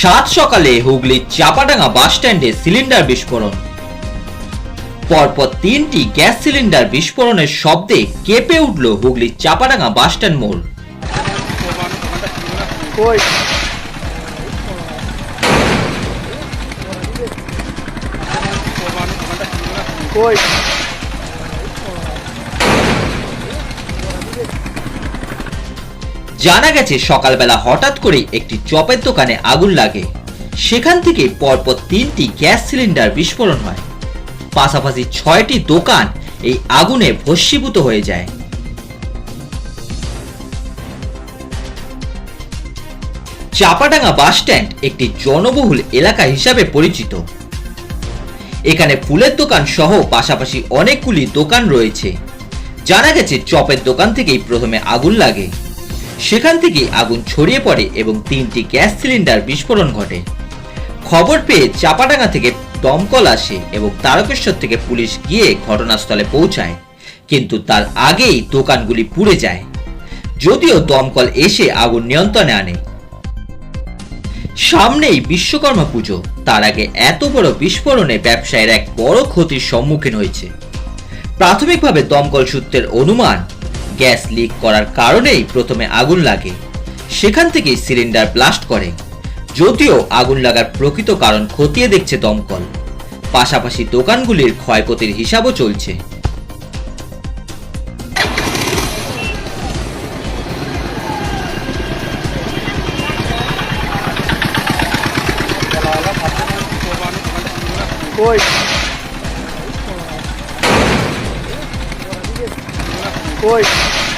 সাত সকালে হুগলির চাপাডাঙ্গা বাস স্ট্যান্ডে সিলিন্ডার বিস্ফোরণ। পরপর তিনটি গ্যাস সিলিন্ডার বিস্ফোরণের শব্দে কেঁপে উঠল হুগলির চাপাডাঙ্গা বাস স্ট্যান্ড মোড়। কই? জানা গেছে সকালবেলা হঠাৎ করে একটি চপের দোকানে আগুন লাগে। সেখান থেকে পরপর তিনটি গ্যাস সিলিন্ডার বিস্ফোরণ হয়। পাশাপাশি ছয়টি দোকান এই আগুনে ভস্মীভূত হয়ে যায়। চাপাডাঙ্গা বাস স্ট্যান্ড একটি জনবহুল এলাকা হিসাবে পরিচিত। এখানে ফুলের দোকান সহ পাশাপাশি অনেকগুলি দোকান রয়েছে। জানা গেছে চপের দোকান থেকেই প্রথমে আগুন লাগে। সেখান থেকে আগুন ছড়িয়ে পড়ে এবং তিনটি গ্যাস সিলিন্ডার বিস্ফোরণ ঘটে। খবর পেয়ে চাপাডাঙ্গা থেকে দমকল আসে এবং তারকেশ্বর থেকে পুলিশ গিয়ে ঘটনাস্থলে পৌঁছায়। কিন্তু তার আগেই দোকানগুলি পুড়ে যায়। যদিও দমকল এসে আগুন নিয়ন্ত্রণে আনে। সামনেই বিশ্বকর্মা পুজো। তার আগে এত বড় বিস্ফোরণে ব্যবসায়ের এক বড় ক্ষতির সম্মুখীন হয়েছে। প্রাথমিকভাবে দমকল সূত্রের অনুমান গ্যাস লিক করার কারণেই প্রথমে আগুন লাগে। সেখান থেকেই সিলিন্ডার ব্লাস্ট করে। যদিও আগুন লাগার প্রকৃত কারণ খতিয়ে দেখছে দমকল। পাশাপাশি দোকানগুলির ক্ষয়ক্ষতির হিসাবও চলছে। কই Oi.